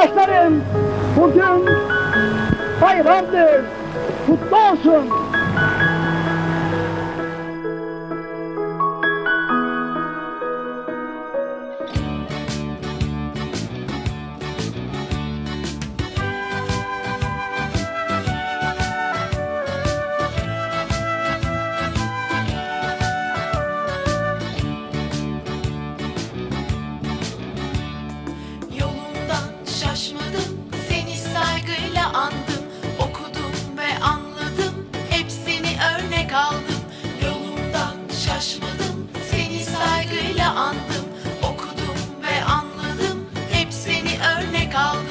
Kardeşlerim, bugün bayramdır, kutlu olsun. all